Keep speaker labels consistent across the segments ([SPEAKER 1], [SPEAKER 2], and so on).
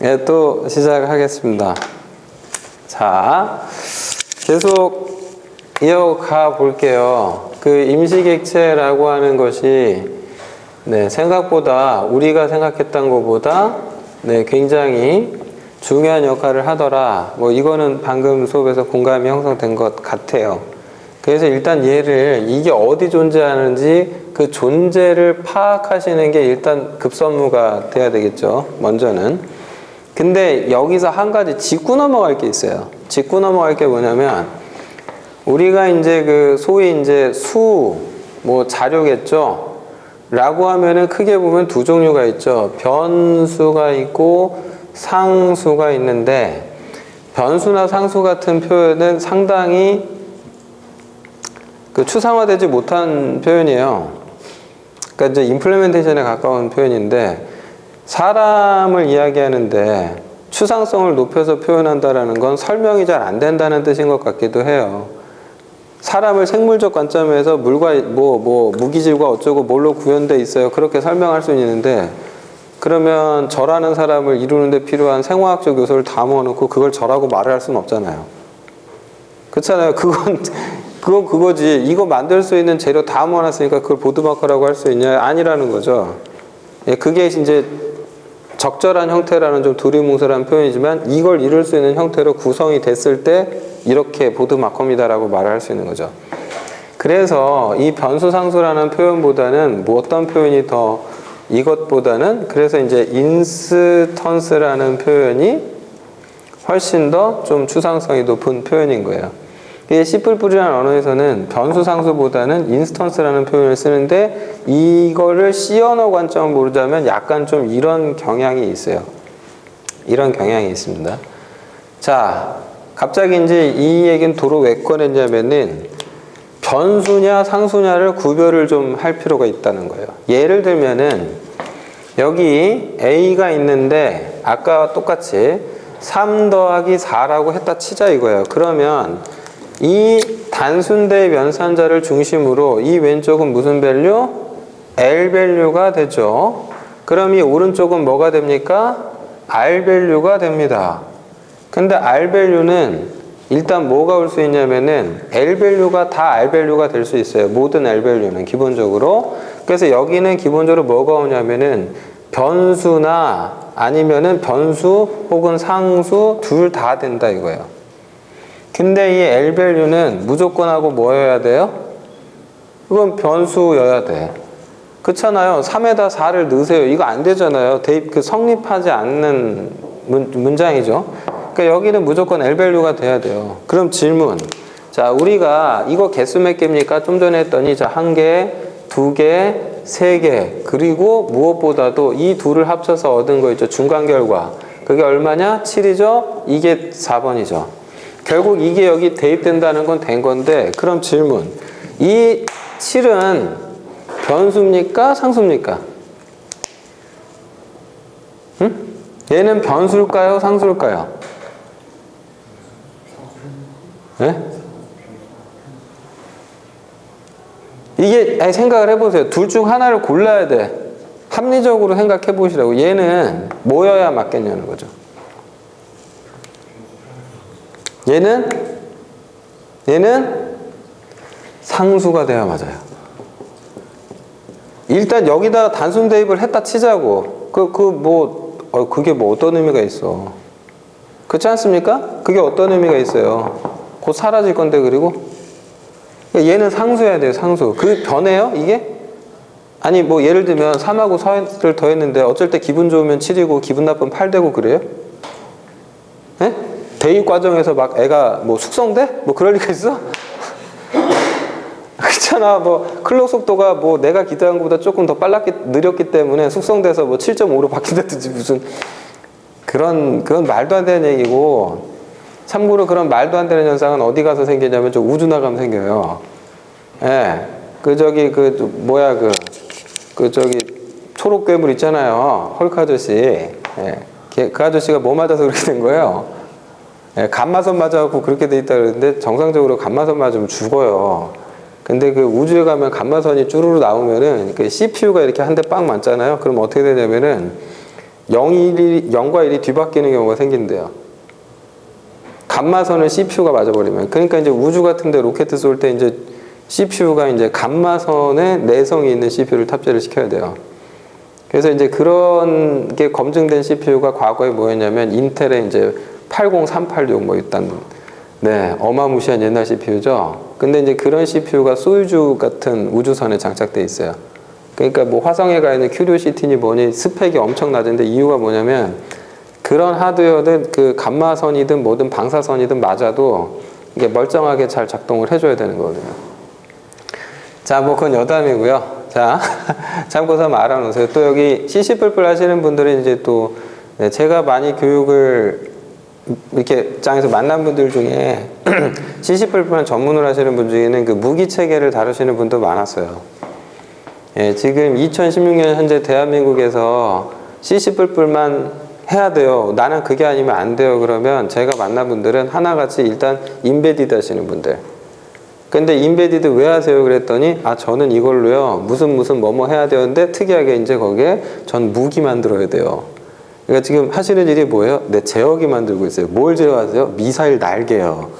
[SPEAKER 1] 네, 또 시작하겠습니다. 자, 계속 이어가 볼게요. 그 임시객체라고 하는 것이 네, 생각보다 우리가 생각했던 것보다 네, 굉장히 중요한 역할을 하더라. 뭐 이거는 방금 수업에서 공감이 형성된 것 같아요. 그래서 일단 얘를 이게 어디 존재하는지 그 존재를 파악하시는 게 일단 급선무가 돼야 되겠죠. 먼저는. 근데 여기서 한 가지 짚고 넘어갈 게 있어요. 짚고 넘어갈 게 뭐냐면 우리가 이제 그 소위 이제 수, 뭐 자료겠죠. 라고 하면은 크게 보면 두 종류가 있죠. 변수가 있고 상수가 있는데 변수나 상수 같은 표현은 상당히 그 추상화되지 못한 표현이에요. 그러니까 이제 임플레멘테이션에 가까운 표현인데 사람을 이야기하는데 추상성을 높여서 표현한다라는 건 설명이 잘 안 된다는 뜻인 것 같기도 해요. 사람을 생물적 관점에서 물과 뭐, 뭐, 무기질과 어쩌고 뭘로 구현돼 있어요. 그렇게 설명할 수 있는데, 그러면 저라는 사람을 이루는데 필요한 생화학적 요소를 다 모아놓고 그걸 저라고 말을 할 수는 없잖아요. 그렇잖아요. 그건, 그건 그거지. 이거 만들 수 있는 재료 다 모아놨으니까 그걸 보드마커라고 할 수 있냐? 아니라는 거죠. 예, 그게 이제 적절한 형태라는 좀 두리뭉술한 표현이지만 이걸 이룰 수 있는 형태로 구성이 됐을 때 이렇게 보드마커입니다라고 말을 할 수 있는 거죠. 그래서 이 변수상수라는 표현보다는 뭐 어떤 표현이 더 이것보다는 그래서 이제 인스턴스라는 표현이 훨씬 더 좀 추상성이 높은 표현인 거예요. 이게 C++이라는 언어에서는 변수 상수보다는 인스턴스라는 표현을 쓰는데 이거를 C 언어 관점을 보자면 약간 좀 이런 경향이 있어요. 이런 경향이 있습니다. 자, 갑자기 이제 이 얘기는 도로 왜 꺼냈냐면은 변수냐 상수냐를 구별을 좀 할 필요가 있다는 거예요. 예를 들면은 여기 A가 있는데 아까 똑같이 3 더하기 4라고 했다 치자 이거예요. 그러면 이 단순대 면산자를 중심으로 이 왼쪽은 무슨 밸류? L 밸류가 되죠. 그럼 이 오른쪽은 뭐가 됩니까? R 밸류가 됩니다. 근데 R 밸류는 일단 뭐가 올 수 있냐면은 L 밸류가 다 R 밸류가 될 수 있어요. 모든 L 밸류는 기본적으로. 그래서 여기는 기본적으로 뭐가 오냐면은 변수나 아니면은 변수 혹은 상수 둘 다 된다 이거예요. 근데 이 L 밸류는 무조건 하고 뭐여야 돼요? 이건 변수여야 돼. 그렇잖아요. 3에다 4를 넣으세요. 이거 안 되잖아요. 대입 그 성립하지 않는 문, 문장이죠. 그러니까 여기는 무조건 L 밸류가 돼야 돼요. 그럼 질문. 자, 우리가 이거 개수 몇 개입니까? 좀 전에 했더니 자, 한 개, 두 개, 세 개. 그리고 무엇보다도 이 둘을 합쳐서 얻은 거 있죠. 중간 결과. 그게 얼마냐? 7이죠. 이게 4번이죠. 결국 이게 여기 대입된다는 건 된 건데 그럼 질문. 이 7은 변수입니까? 상수입니까? 응? 얘는 변수일까요? 상수일까요? 네? 이게 생각을 해보세요. 둘 중 하나를 골라야 돼. 합리적으로 생각해 보시라고. 얘는 뭐여야 맞겠냐는 거죠. 얘는 얘는 상수가 돼야 맞아요. 일단 여기다가 단순 대입을 했다 치자고. 그 그 뭐 어, 그게 뭐 어떤 의미가 있어? 그렇지 않습니까? 그게 어떤 의미가 있어요? 곧 사라질 건데 그리고 그러니까 얘는 상수여야 돼요. 상수. 그 변해요? 이게? 아니 뭐 예를 들면 3하고 4를 더했는데 어쩔 때 기분 좋으면 7이고 기분 나쁘면 8 되고 그래요? 예? 대입 과정에서 막 애가 뭐 숙성돼? 뭐 그럴 리가 있어? 그렇잖아. 뭐 클럭 속도가 뭐 내가 기대한 것보다 조금 더 빨랐기 느렸기 때문에 숙성돼서 뭐 7.5로 바뀐다든지 무슨 그런 그건 말도 안 되는 얘기고 참고로 그런 말도 안 되는 현상은 어디 가서 생기냐면 저 우주 나가면 생겨요. 예. 그 저기 그 뭐야 그그 저기 초록 괴물 있잖아요. 헐크 아저씨. 예. 걔- 그 아저씨가 뭐 맞아서 그렇게 된 거예요? 예, 감마선 맞아갖고 그렇게 돼 있다 그러는데 정상적으로 감마선 맞으면 죽어요. 근데 그 우주에 가면 감마선이 쭈루루 나오면은 그 CPU가 이렇게 한 대 빵 맞잖아요. 그럼 어떻게 되냐면은 0이 1이 0과 1이 뒤바뀌는 경우가 생긴대요. 감마선을 CPU가 맞아버리면 그러니까 이제 우주 같은데 로켓 쏠 때 이제 CPU가 이제 감마선에 내성이 있는 CPU를 탑재를 시켜야 돼요. 그래서 이제 그런 게 검증된 CPU가 과거에 뭐였냐면 인텔의 이제 80386뭐 일단 네 어마무시한 옛날 CPU죠. 근데 이제 그런 CPU가 소유주 같은 우주선에 장착돼 있어요. 그러니까 뭐 화성에 가 있는 큐리오시티니 뭐니 스펙이 엄청 낮은데 이유가 뭐냐면 그런 하드웨어든 그 감마선이든 뭐든 방사선이든 맞아도 이게 멀쩡하게 잘 작동을 해줘야 되는 거거든요. 자, 뭐 그건 여담이고요. 자, 참고서 한번 알아놓으세요. 또 여기 CC뿔뿔 하시는 분들은 이제 또 네, 제가 많이 교육을 이렇게 장에서 만난 분들 중에 CC뿔뿔한 전문을 하시는 분 중에는 그 무기 체계를 다루시는 분도 많았어요. 예, 지금 2016년 현재 대한민국에서 CC뿔뿔만 해야 돼요. 나는 그게 아니면 안 돼요. 그러면 제가 만난 분들은 하나같이 일단 인베디드 하시는 분들. 근데 인베디드 왜 하세요? 그랬더니 아 저는 이걸로요 무슨 무슨 뭐뭐 해야 되는데 특이하게 이제 거기에 전 무기 만들어야 돼요. 그러니까 지금 하시는 일이 뭐예요? 네 제어기 만들고 있어요. 뭘 제어하세요? 미사일 날개요.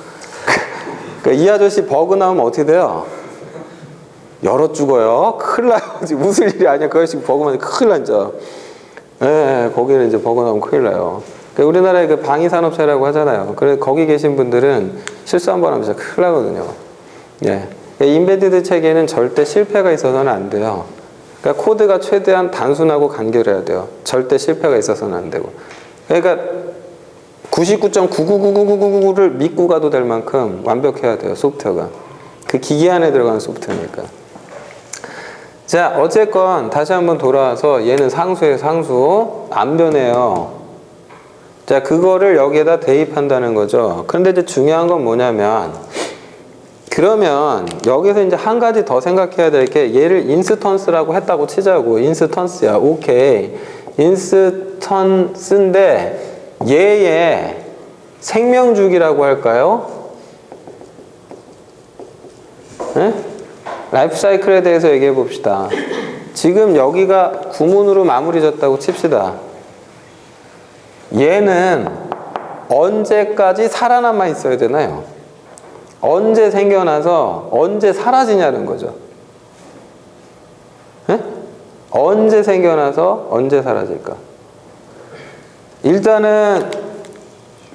[SPEAKER 1] 그러니까 이 아저씨 버그 나오면 어떻게 돼요? 열어 죽어요. 큰일 나요. 지금 웃을 일이 아니야. 그 아저씨 버그만 큰일 나죠. 예, 거기는 이제 버그 나오면 큰일 나요. 그러니까 우리나라의 그 방위산업체라고 하잖아요. 그래 거기 계신 분들은 실수 한 번 하면 진짜 큰일 나거든요. 예. 인베디드 체계는 절대 실패가 있어서는 안 돼요. 그러니까 코드가 최대한 단순하고 간결해야 돼요. 절대 실패가 있어서는 안 되고. 그러니까 99.9999999를 믿고 가도 될 만큼 완벽해야 돼요. 소프트웨어가. 그 기기 안에 들어가는 소프트웨어니까. 자, 어쨌건 다시 한번 돌아와서 얘는 상수예요, 상수. 안 변해요. 자, 그거를 여기에다 대입한다는 거죠. 그런데 이제 중요한 건 뭐냐면 그러면 여기서 이제 한 가지 더 생각해야 될 게 얘를 인스턴스라고 했다고 치자고 인스턴스야 오케이 인스턴스인데 얘의 생명주기라고 할까요? 네? 라이프 사이클에 대해서 얘기해 봅시다 지금 여기가 구문으로 마무리 졌다고 칩시다 얘는 언제까지 살아남아 있어야 되나요? 언제 생겨나서 언제 사라지냐는 거죠. 예? 언제 생겨나서 언제 사라질까? 일단은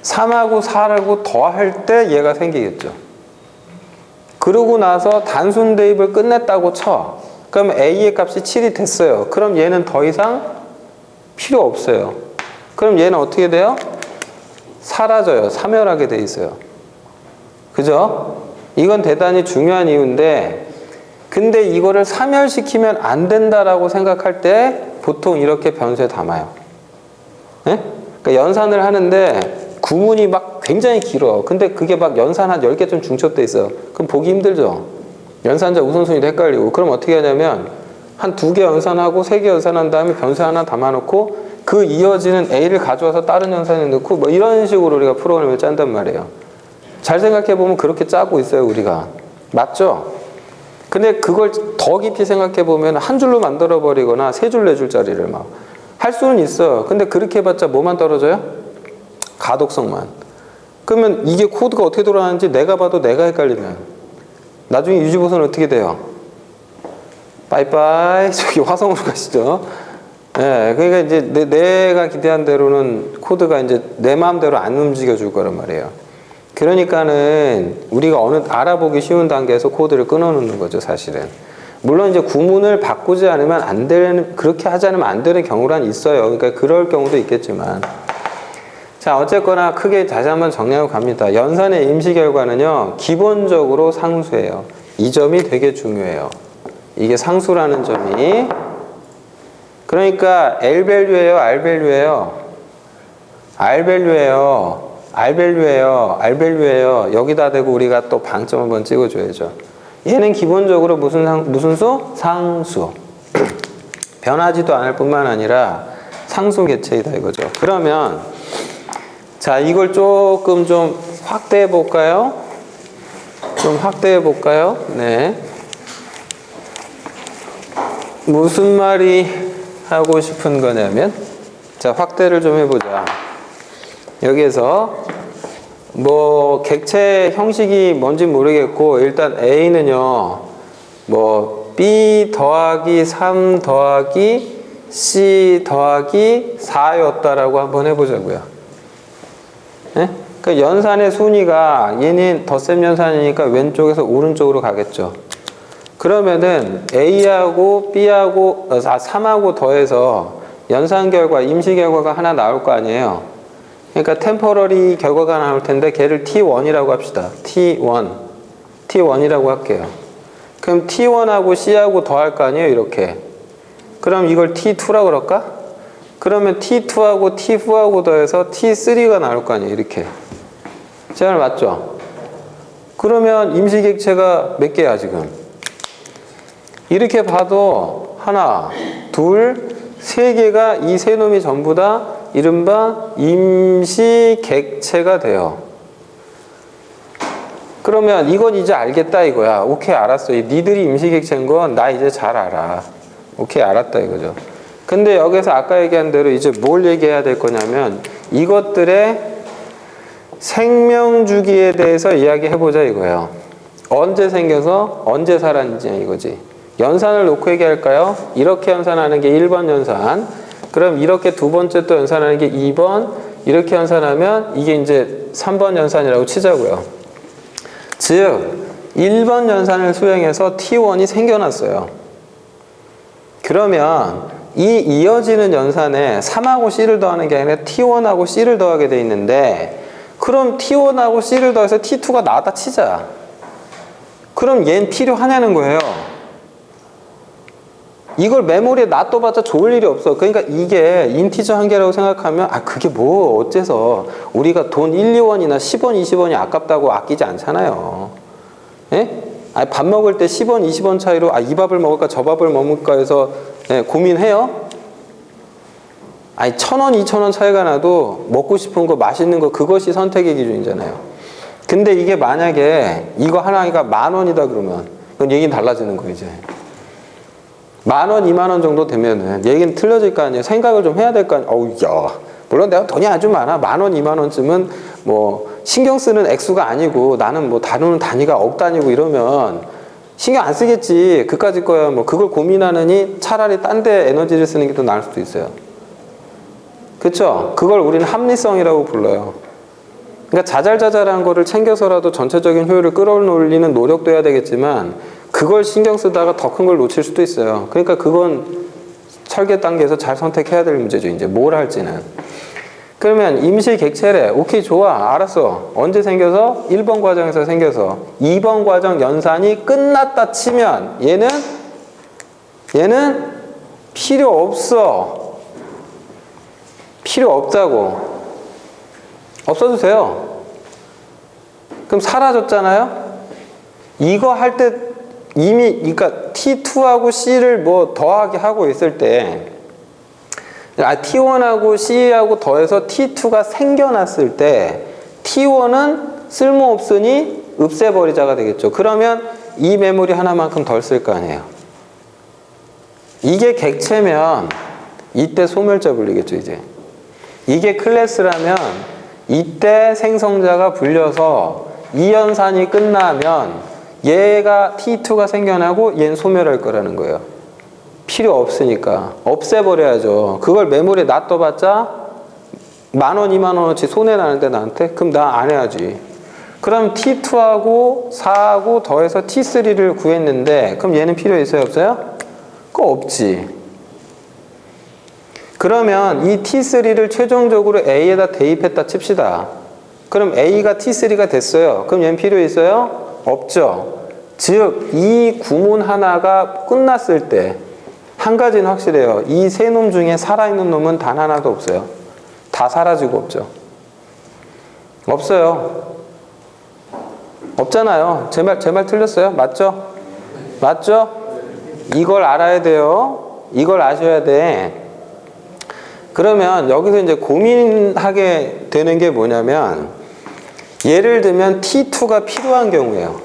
[SPEAKER 1] 3하고 4하고 더할 때 얘가 생기겠죠. 그러고 나서 단순 대입을 끝냈다고 쳐. 그럼 A의 값이 7이 됐어요. 그럼 얘는 더 이상 필요 없어요. 그럼 얘는 어떻게 돼요? 사라져요. 사멸하게 돼 있어요. 그죠? 이건 대단히 중요한 이유인데, 근데 이거를 사멸시키면 안 된다라고 생각할 때 보통 이렇게 변수에 담아요. 네? 그러니까 연산을 하는데 구문이 막 굉장히 길어. 근데 그게 막 연산 한 10개쯤 중첩돼 있어. 그럼 보기 힘들죠? 연산자 우선순위도 헷갈리고. 그럼 어떻게 하냐면 한 두 개 연산하고 세 개 연산한 다음에 변수 하나 담아놓고 그 이어지는 A를 가져와서 다른 연산에 넣고 뭐 이런 식으로 우리가 프로그램을 짠단 말이에요. 잘 생각해 보면 그렇게 짜고 있어요, 우리가. 맞죠? 근데 그걸 더 깊이 생각해 보면 한 줄로 만들어 버리거나 세 줄, 네 줄짜리를 막 할 수는 있어요. 근데 그렇게 해봤자 뭐만 떨어져요? 가독성만. 그러면 이게 코드가 어떻게 돌아가는지 내가 봐도 내가 헷갈리면 나중에 유지보선은 어떻게 돼요? 빠이빠이 저기 화성으로 가시죠. 예, 그러니까 이제 내, 내가 기대한 대로는 코드가 이제 내 마음대로 안 움직여 줄 거란 말이에요. 그러니까는 우리가 어느 알아보기 쉬운 단계에서 코드를 끊어놓는 거죠, 사실은. 물론 이제 구문을 바꾸지 않으면 안 되는 그렇게 하지 않으면 안 되는 경우란 있어요. 그러니까 그럴 경우도 있겠지만. 자, 어쨌거나 크게 다시 한번 정리하고 갑니다. 연산의 임시 결과는요, 기본적으로 상수예요. 이 점이 되게 중요해요. 이게 상수라는 점이. 그러니까 L 밸류예요, R 밸류예요. R 밸류예요. R 밸류예요. 여기다 대고 우리가 또 방점 한번 찍어줘야죠. 얘는 기본적으로 무슨 상, 무슨 수? 상수. 변하지도 않을 뿐만 아니라 상수 개체이다 이거죠. 그러면 자 이걸 조금 좀 확대해 볼까요? 좀 확대해 볼까요? 네. 무슨 말이 하고 싶은 거냐면 자, 확대를 좀 해보자. 여기에서 뭐 객체 형식이 뭔지 모르겠고 일단 A는요. 뭐 B 더하기 3 더하기 C 더하기 4였다라고 한번 해보자고요. 예? 그 연산의 순위가 얘는 덧셈 연산이니까 왼쪽에서 오른쪽으로 가겠죠. 그러면은 A하고 B하고 아 3하고 더해서 연산 결과 임시 결과가 하나 나올 거 아니에요. 그러니까 템퍼러리 결과가 나올 텐데 걔를 T1이라고 합시다. T1. T1이라고 할게요. 그럼 T1하고 C하고 더할 거 아니에요, 이렇게. 그럼 이걸 T2라고 그럴까? 그러면 T2하고 T4하고 더해서 T3가 나올 거 아니에요, 이렇게. 잘 맞죠? 그러면 임시객체가 몇 개야, 지금? 이렇게 봐도 하나, 둘, 세 개가 이 세 놈이 전부 다 이른바 임시 객체가 돼요. 그러면 이건 이제 알겠다 이거야. 오케이 알았어. 니들이 임시 객체인 건 나 이제 잘 알아. 오케이 알았다 이거죠. 근데 여기서 아까 얘기한 대로 이제 뭘 얘기해야 될 거냐면 이것들의 생명 주기에 대해서 이야기해 보자 이거예요. 언제 생겨서 언제 살았는지 이거지. 연산을 놓고 얘기할까요? 이렇게 연산하는 게 1번 연산. 그럼 이렇게 두 번째 또 연산하는 게 2번. 이렇게 연산하면 이게 이제 3번 연산이라고 치자고요. 즉 1번 연산을 수행해서 T1이 생겨났어요. 그러면 이 이어지는 연산에 3하고 C를 더하는 게 아니라 T1하고 C를 더하게 돼 있는데 그럼 T1하고 C를 더해서 T2가 나왔다 치자. 그럼 얘는 필요하냐는 거예요. 이걸 메모리에 놔둬봤자 좋을 일이 없어. 그러니까 이게 인티저 한 개라고 생각하면 아 그게 뭐 어째서 우리가 돈 1, 2원이나 10원, 20원이 아깝다고 아끼지 않잖아요. 예? 아니 밥 먹을 때 10원, 20원 차이로 아 이 밥을 먹을까 저 밥을 먹을까 해서 예, 고민해요? 아니 천 원, 이천 원 차이가 나도 먹고 싶은 거 맛있는 거 그것이 선택의 기준이잖아요. 근데 이게 만약에 이거 하나가 만 원이다 그러면 그건 얘기는 달라지는 거예요 이제. 만 원, 이만 원 정도 되면은 얘기는 틀려질 거 아니에요. 생각을 좀 해야 될 거 아니에요. 어우, 야. 물론 내가 돈이 아주 많아. 만 원, 이만 원쯤은 뭐 신경 쓰는 액수가 아니고 나는 뭐 다루는 단위가 억 단위고 이러면 신경 안 쓰겠지. 그까짓 거야. 뭐 그걸 고민하느니 차라리 딴 데 에너지를 쓰는 게 더 나을 수도 있어요. 그쵸? 그걸 우리는 합리성이라고 불러요. 그러니까 자잘자잘한 거를 챙겨서라도 전체적인 효율을 끌어올리는 노력도 해야 되겠지만 그걸 신경 쓰다가 더 큰 걸 놓칠 수도 있어요. 그러니까 그건 설계 단계에서 잘 선택해야 될 문제죠. 이제 뭘 할지는. 그러면 임시 객체래. 오케이, 좋아. 알았어. 언제 생겨서? 1번 과정에서 생겨서. 2번 과정 연산이 끝났다 치면 얘는 얘는 필요 없어. 필요 없다고. 없어도 돼요. 그럼 사라졌잖아요? 이거 할 때 이미, 그러니까 T2하고 C를 뭐 더하게 하고 있을 때, 아, T1하고 C하고 더해서 T2가 생겨났을 때, T1은 쓸모없으니 없애버리자가 되겠죠. 그러면 이 메모리 하나만큼 덜 쓸 거 아니에요. 이게 객체면 이때 소멸자 불리겠죠, 이제. 이게 클래스라면 이때 생성자가 불려서 이 연산이 끝나면 얘가 T2가 생겨나고 얘는 소멸할 거라는 거예요. 필요 없으니까 없애버려야죠. 그걸 메모리에 놔둬봤자 만 원, 이만 원어치 손해 나는데 나한테 그럼 나 안 해야지. 그럼 T2하고 4하고 더해서 T3를 구했는데 그럼 얘는 필요 있어요, 없어요? 그거 없지. 그러면 이 T3를 최종적으로 A에다 대입했다 칩시다. 그럼 A가 T3가 됐어요. 그럼 얘는 필요 있어요? 없죠. 즉, 이 구문 하나가 끝났을 때, 한 가지는 확실해요. 이 세 놈 중에 살아있는 놈은 단 하나도 없어요. 다 사라지고 없죠. 없어요. 없잖아요. 제 말, 제 말 틀렸어요? 맞죠? 맞죠? 이걸 알아야 돼요. 이걸 아셔야 돼. 그러면 여기서 이제 고민하게 되는 게 뭐냐면, 예를 들면 T2가 필요한 경우예요.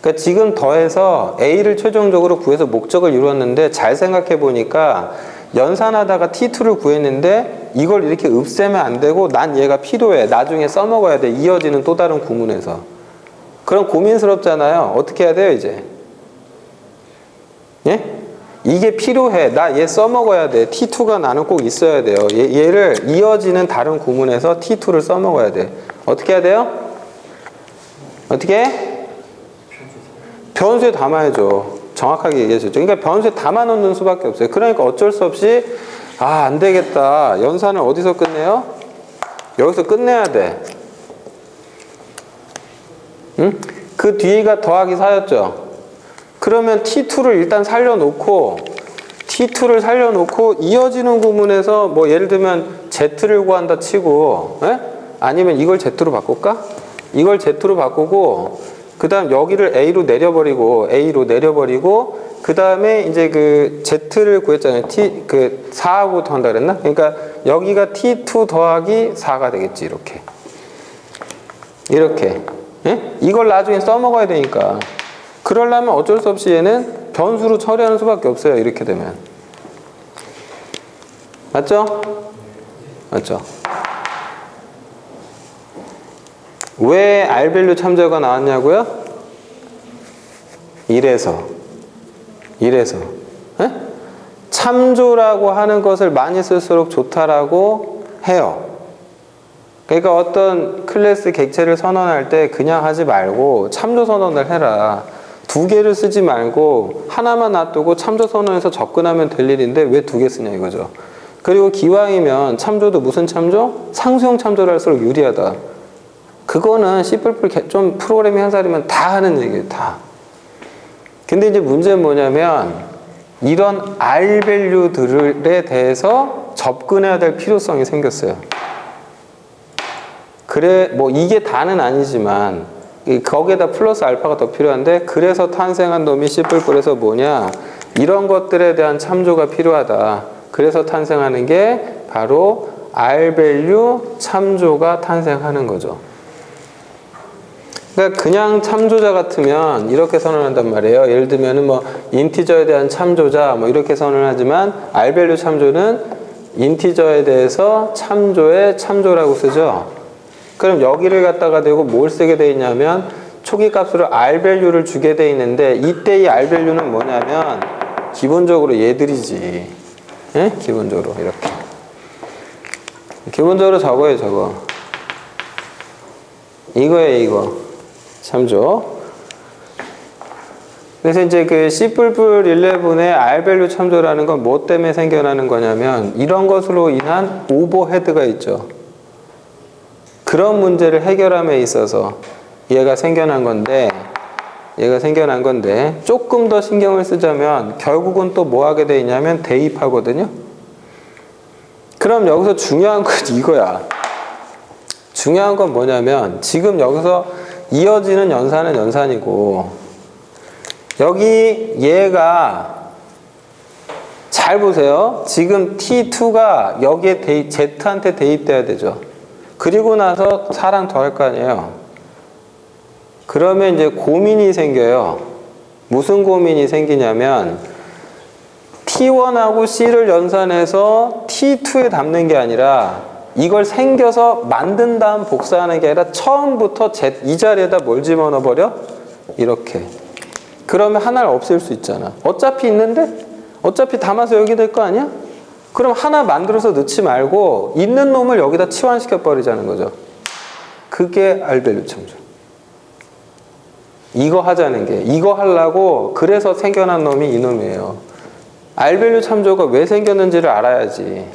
[SPEAKER 1] 그러니까 지금 더해서 A를 최종적으로 구해서 목적을 이루었는데 잘 생각해 보니까 연산하다가 T2를 구했는데 이걸 이렇게 읍세면 안 되고 난 얘가 필요해. 나중에 써먹어야 돼. 이어지는 또 다른 구문에서. 그럼 고민스럽잖아요. 어떻게 해야 돼요, 이제? 예? 이게 필요해. 나 얘 써먹어야 돼. T2가 나는 꼭 있어야 돼요. 얘, 얘를 이어지는 다른 구문에서 T2를 써먹어야 돼. 어떻게 해야 돼요? 어떻게 해? 변수에 담아야죠. 정확하게 얘기해주죠. 그러니까 변수에 담아 놓는 수밖에 없어요. 그러니까 어쩔 수 없이 아, 안 되겠다. 연산을 어디서 끝내요? 여기서 끝내야 돼. 응? 그 뒤가 더하기 4였죠. 그러면 T2를 일단 살려놓고 T2를 살려놓고 이어지는 구문에서 뭐 예를 들면 Z를 구한다 치고 에? 아니면 이걸 Z로 바꿀까? 이걸 Z로 바꾸고 그 다음 여기를 A로 내려버리고 A로 내려버리고 그 다음에 이제 그 Z를 구했잖아요. T 그 4하고 더한다 그랬나? 그러니까 여기가 T2 더하기 4가 되겠지 이렇게 이렇게 예? 이걸 나중에 써먹어야 되니까 그러려면 어쩔 수 없이 얘는 변수로 처리하는 수밖에 없어요. 이렇게 되면. 맞죠? 맞죠? 왜 R밸류 참조가 나왔냐고요? 이래서. 이래서. 에? 참조라고 하는 것을 많이 쓸수록 좋다라고 해요. 그러니까 어떤 클래스 객체를 선언할 때 그냥 하지 말고 참조 선언을 해라. 두 개를 쓰지 말고 하나만 놔두고 참조 선언해서 접근하면 될 일인데 왜 두 개 쓰냐 이거죠. 그리고 기왕이면 참조도 무슨 참조? 상수형 참조를 할수록 유리하다. 그거는 C++ 좀 프로그래밍 한 사람이면 다 하는 얘기예요. 다. 근데 이제 문제는 뭐냐면 이런 R 밸류들에 대해서 접근해야 될 필요성이 생겼어요. 그래 뭐 이게 다는 아니지만 이 거기에다 플러스 알파가 더 필요한데 그래서 탄생한 놈이 C++에서 뭐냐 이런 것들에 대한 참조가 필요하다. 그래서 탄생하는 게 바로 R 밸류 참조가 탄생하는 거죠. 그러니까 그냥 참조자 같으면 이렇게 선언한단 말이에요. 예를 들면은 뭐 인티저에 대한 참조자 뭐 이렇게 선언하지만 R 밸류 참조는 인티저에 대해서 참조의 참조라고 쓰죠. 그럼 여기를 갖다가 대고 뭘 쓰게 돼 있냐면 초기 값으로 R 밸류를 주게 돼 있는데 이때 이 R 밸류는 뭐냐면 기본적으로 얘들이지. 예? 기본적으로 이렇게. 기본적으로 저거예요, 저거. 이거예요, 이거. 참조. 그래서 이제 그 C++11의 R 밸류 참조라는 건 뭐 때문에 생겨나는 거냐면 이런 것으로 인한 오버헤드가 있죠. 그런 문제를 해결함에 있어서 얘가 생겨난 건데 얘가 생겨난 건데 조금 더 신경을 쓰자면 결국은 또 뭐 하게 돼 있냐면 대입하거든요. 그럼 여기서 중요한 건 이거야. 중요한 건 뭐냐면 지금 여기서 이어지는 연산은 연산이고 여기 얘가 잘 보세요. 지금 T2가 여기에 대입, Z한테 대입돼야 되죠. 그리고 나서 4랑 더할 거 아니에요. 그러면 이제 고민이 생겨요. 무슨 고민이 생기냐면 T1하고 C를 연산해서 T2에 담는 게 아니라 이걸 생겨서 만든 다음 복사하는 게 아니라 처음부터 Z 이 자리에다 뭘 집어넣어 버려? 이렇게. 그러면 하나를 없앨 수 있잖아. 어차피 있는데 어차피 담아서 여기 될 거 아니야? 그럼 하나 만들어서 넣지 말고 있는 놈을 여기다 치환시켜 버리자는 거죠. 그게 알밸류 참조. 이거 하자는 게 이거 하려고 그래서 생겨난 놈이 이 놈이에요. 알밸류 참조가 왜 생겼는지를 알아야지.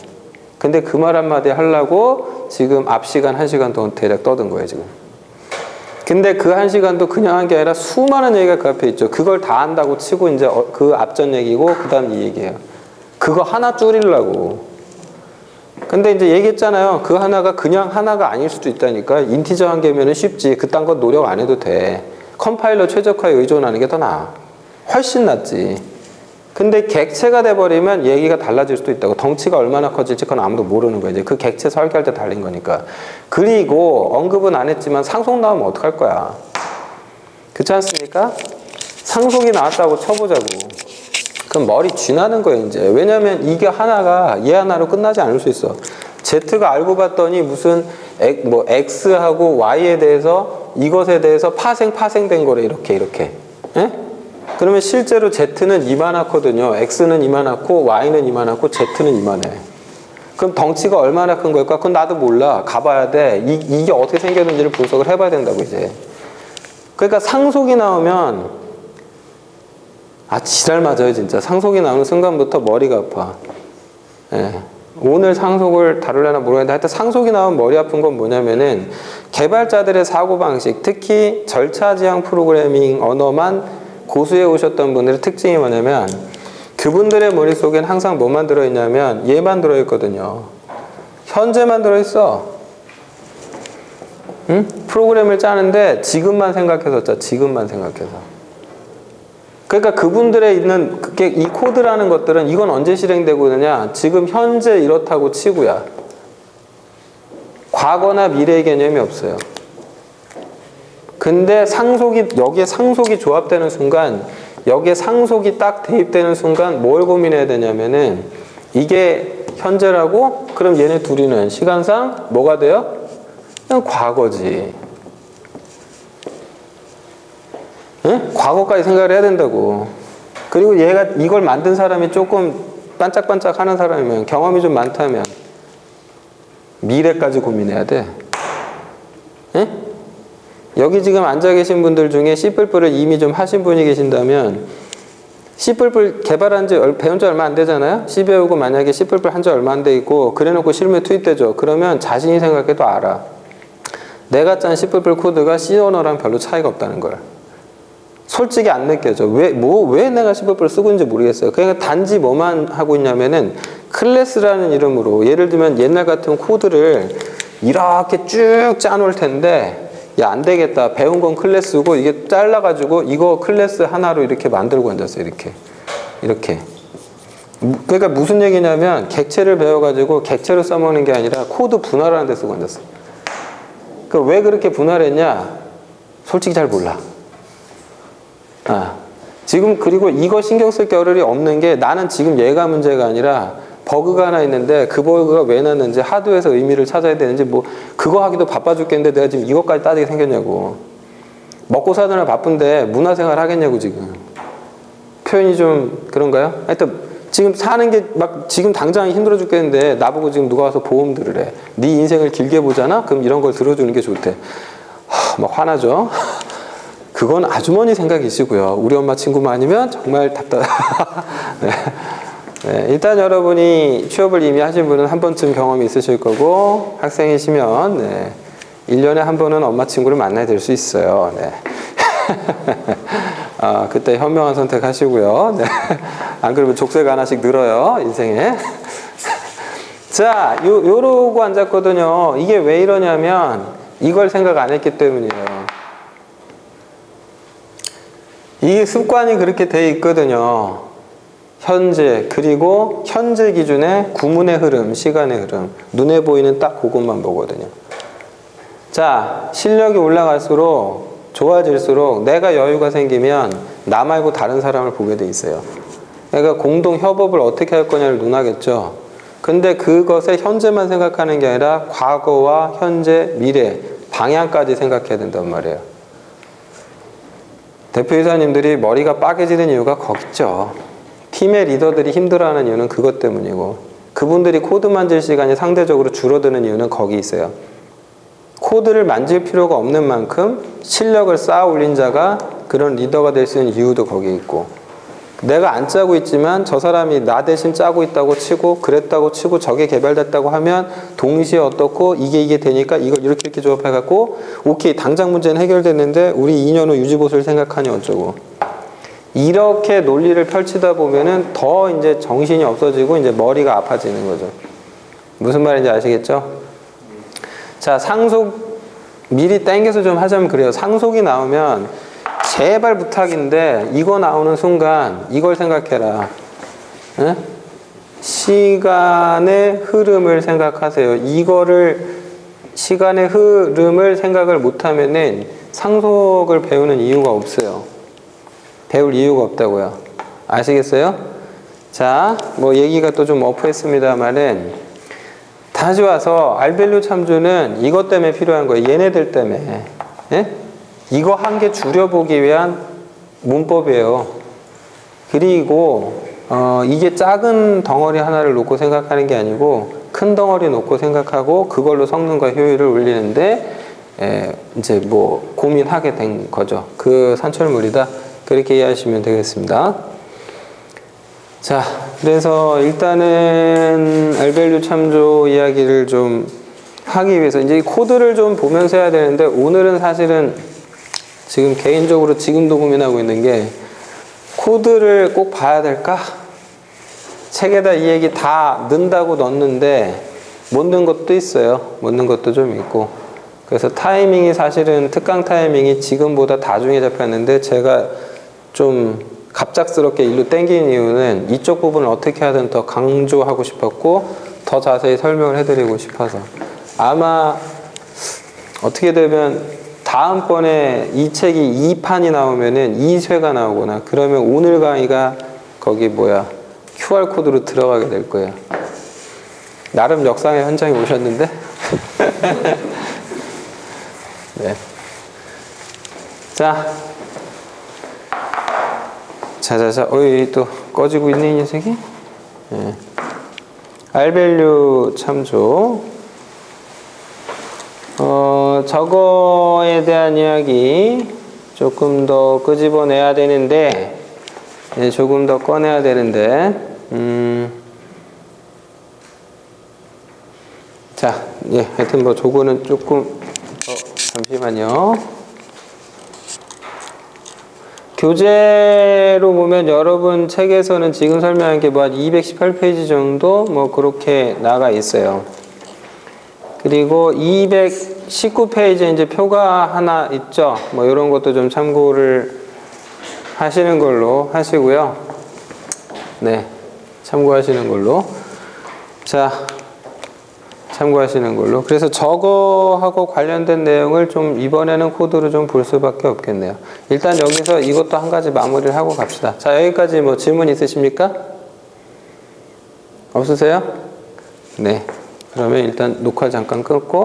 [SPEAKER 1] 근데 그 말 한마디 하려고 지금 앞 시간 한 시간 동안 대략 떠든 거예요 지금. 근데 그 한 시간도 그냥 한 게 아니라 수많은 얘기가 그 앞에 있죠. 그걸 다 한다고 치고 이제 어- 그 앞전 얘기고 그 다음 이 얘기예요. 그거 하나 줄이려고. 근데 이제 얘기했잖아요. 그 하나가 그냥 하나가 아닐 수도 있다니까. 인티저 한 개면은 쉽지. 그딴 건 노력 안 해도 돼. 컴파일러 최적화에 의존하는 게 더 나아. 훨씬 낫지. 근데 객체가 돼버리면 얘기가 달라질 수도 있다고. 덩치가 얼마나 커질지 그건 아무도 모르는 거야. 이제 그 객체 설계할 때 달린 거니까. 그리고 언급은 안 했지만 상속 나오면 어떡할 거야. 그렇지 않습니까? 상속이 나왔다고 쳐보자고. 그럼 머리 쥐나는 거예요 이제 왜냐면 이게 하나가 얘 하나로 끝나지 않을 수 있어 Z가 알고 봤더니 무슨 뭐 X하고 Y에 대해서 이것에 대해서 파생 파생된 거래 이렇게 이렇게 예? 그러면 실제로 Z는 이만하거든요. X는 이만하고 Y는 이만하고 Z는 이만해. 그럼 덩치가 얼마나 큰 걸까? 그건 나도 몰라. 가봐야 돼. 이, 이게 어떻게 생겼는지를 분석을 해봐야 된다고 이제. 그러니까 상속이 나오면 아 지랄 맞아요 진짜. 상속이 나오는 순간부터 머리가 아파. 예. 오늘 상속을 다룰려나 모르겠는데 하여튼 상속이 나오면 머리 아픈 건 뭐냐면은 개발자들의 사고방식 특히 절차지향 프로그래밍 언어만 고수해 오셨던 분들의 특징이 뭐냐면 그분들의 머릿속엔 항상 뭐만 들어있냐면 얘만 들어있거든요. 현재만 들어있어. 응? 프로그램을 짜는데 지금만 생각해서 짜 지금만 생각해서. 그러니까 그분들의 있는 그게 이 코드라는 것들은 이건 언제 실행되고 있느냐? 지금 현재 이렇다고 치고야 과거나 미래의 개념이 없어요 근데 상속이 여기에 상속이 조합되는 순간 여기에 상속이 딱 대입되는 순간 뭘 고민해야 되냐면은 이게 현재라고 그럼 얘네 둘이는 시간상 뭐가 돼요? 그냥 과거지 응? 과거까지 생각을 해야 된다고. 그리고 얘가 이걸 만든 사람이 조금 반짝반짝 하는 사람이면 경험이 좀 많다면 미래까지 고민해야 돼. 응? 여기 지금 앉아 계신 분들 중에 C++을 이미 좀 하신 분이 계신다면 C++ 개발한 지 얼- 배운 지 얼마 안 되잖아요? C 배우고 만약에 C++ 한 지 얼마 안 돼 있고 그래놓고 실무에 투입되죠. 그러면 자신이 생각해도 알아. 내가 짠 C++ 코드가 C 언어랑 별로 차이가 없다는 걸. 솔직히 안 느껴져. 왜, 뭐, 왜 내가 C++ 쓰고 있는지 모르겠어요. 그러니까 단지 뭐만 하고 있냐면은 클래스라는 이름으로 예를 들면 옛날 같은 코드를 이렇게 쭉 짜놓을 텐데 야, 안 되겠다. 배운 건 클래스고 이게 잘라가지고 이거 클래스 하나로 이렇게 만들고 앉았어요. 이렇게. 이렇게. 무- 그러니까 무슨 얘기냐면 객체를 배워가지고 객체로 써먹는 게 아니라 코드 분할하는 데 쓰고 앉았어요. 그왜 그렇게 분할했냐? 솔직히 잘 몰라. 아, 지금 그리고 이거 신경 쓸 겨를이 없는 게 나는 지금 얘가 문제가 아니라 버그가 하나 있는데 그 버그가 왜 났는지 하드에서 의미를 찾아야 되는지 뭐 그거 하기도 바빠 죽겠는데 내가 지금 이것까지 따지게 생겼냐고 먹고 사느라 바쁜데 문화생활 하겠냐고 지금 표현이 좀 그런가요? 하여튼 지금 사는 게 막 지금 당장 힘들어 죽겠는데 나보고 지금 누가 와서 보험 들으래 네 인생을 길게 보잖아? 그럼 이런 걸 들어주는 게 좋대 하, 막 화나죠? 그건 아주머니 생각이시고요. 우리 엄마 친구만 아니면 정말 답답. 네. 네, 일단 여러분이 취업을 이미 하신 분은 한 번쯤 경험이 있으실 거고 학생이시면 네, 1년에 한 번은 엄마 친구를 만나야 될 수 있어요. 네. 아, 그때 현명한 선택 하시고요. 네. 안 그러면 족쇄가 하나씩 늘어요, 인생에. 자, 요, 요러고 앉았거든요. 이게 왜 이러냐면 이걸 생각 안 했기 때문이에요. 이 습관이 그렇게 돼 있거든요. 현재 그리고 현재 기준의 구문의 흐름, 시간의 흐름, 눈에 보이는 딱 그것만 보거든요. 자, 실력이 올라갈수록 좋아질수록 내가 여유가 생기면 나 말고 다른 사람을 보게 돼 있어요. 그러니까 공동 협업을 어떻게 할 거냐를 논하겠죠. 근데 그것에 현재만 생각하는 게 아니라 과거와 현재, 미래, 방향까지 생각해야 된단 말이에요. 대표이사님들이 머리가 빠개지는 이유가 거기죠. 팀의 리더들이 힘들어하는 이유는 그것 때문이고 그분들이 코드 만질 시간이 상대적으로 줄어드는 이유는 거기 있어요. 코드를 만질 필요가 없는 만큼 실력을 쌓아 올린 자가 그런 리더가 될 수 있는 이유도 거기 있고 내가 안 짜고 있지만 저 사람이 나 대신 짜고 있다고 치고 그랬다고 치고 저게 개발됐다고 하면 동시에 어떻고 이게 이게 되니까 이걸 이렇게 이렇게 조합해 갖고 오케이 당장 문제는 해결됐는데 우리 2년 후 유지보수를 생각하니 어쩌고 이렇게 논리를 펼치다 보면은 더 이제 정신이 없어지고 이제 머리가 아파지는 거죠. 무슨 말인지 아시겠죠? 자, 상속 미리 땡겨서 좀 하자면 그래요. 상속이 나오면 제발 부탁인데 이거 나오는 순간 이걸 생각해라. 에? 시간의 흐름을 생각하세요. 이거를 시간의 흐름을 생각을 못하면은 상속을 배우는 이유가 없어요. 배울 이유가 없다고요. 아시겠어요? 자, 뭐 얘기가 또 좀 어프했습니다만은 다시 와서 알밸류 참조는 이것 때문에 필요한 거예요. 얘네들 때문에. 예? 이거 한 개 줄여보기 위한 문법이에요. 그리고 어, 이게 작은 덩어리 하나를 놓고 생각하는 게 아니고 큰 덩어리 놓고 생각하고 그걸로 성능과 효율을 올리는데 에, 이제 뭐 고민하게 된 거죠. 그 산철물이다. 그렇게 이해하시면 되겠습니다. 자, 그래서 일단은 알밸류 참조 이야기를 좀 하기 위해서 이제 이 코드를 좀 보면서 해야 되는데 오늘은 사실은 지금 개인적으로 지금도 고민하고 있는 게 코드를 꼭 봐야 될까? 책에다 이 얘기 다 넣는다고 넣었는데 못 넣은 것도 있어요. 못 넣은 것도 좀 있고. 그래서 타이밍이 사실은 특강 타이밍이 지금보다 다중에 잡혔는데 제가 좀 갑작스럽게 일로 땡긴 이유는 이쪽 부분을 어떻게 하든 더 강조하고 싶었고 더 자세히 설명을 해드리고 싶어서 아마 어떻게 되면 다음번에 이 책이 2판이 나오면은 2쇄가 나오거나 그러면 오늘 강의가 거기 뭐야 QR코드로 들어가게 될 거예요. 나름 역상의 현장에 오셨는데? 네. 자. 자자자, 어이, 또 꺼지고 있네, 이 녀석이? 네. 알밸류 참조. 어, 저거에 대한 이야기 조금 더 끄집어내야 되는데, 예, 조금 더 꺼내야 되는데, 음, 자, 예, 하여튼 뭐 저거는 조금, 어, 잠시만요. 교재로 보면 여러분 책에서는 지금 설명한 게 뭐 한 218페이지 정도 뭐 그렇게 나가 있어요. 그리고 219페이지에 이제 표가 하나 있죠. 뭐 이런 것도 좀 참고를 하시는 걸로 하시고요. 네. 참고하시는 걸로. 자, 참고하시는 걸로. 그래서 저거하고 관련된 내용을 좀 이번에는 코드로 좀 볼 수밖에 없겠네요. 일단 여기서 이것도 한 가지 마무리를 하고 갑시다. 자, 여기까지 뭐 질문 있으십니까? 없으세요? 네. 그러면 일단 녹화 잠깐 끊고